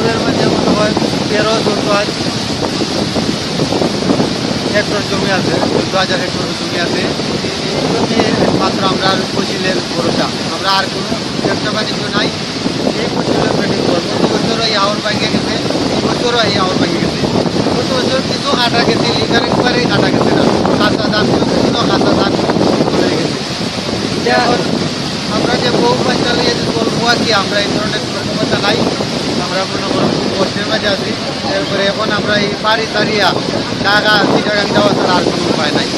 বলার মধ্যে যেও হয় পেরো তো তো আজ 100 জমি আছে 2000 হেক্টর জমি আছে কিন্তু এই পাত্র আমরা ফজিলল বড়টা আমরা আর কোন যতক্ষণ নাই এই অঞ্চলের ট্রেনিং বরতো যারা আর বাকি আছে 300 আর বাকি আছে কত হচ্ছে 2 আড়াগেতে লিগারিং পরে আটা থাকি আমরা এই ধরনের সতর্কতা নাই আমরা মনে করুন কষ্টের মাঝে আছি এরপরে এখন আমরা এই বাড়ি টাকা ঢাকা চিটাগান দেওয়া ছাড়া আর কোনো উপায় নাই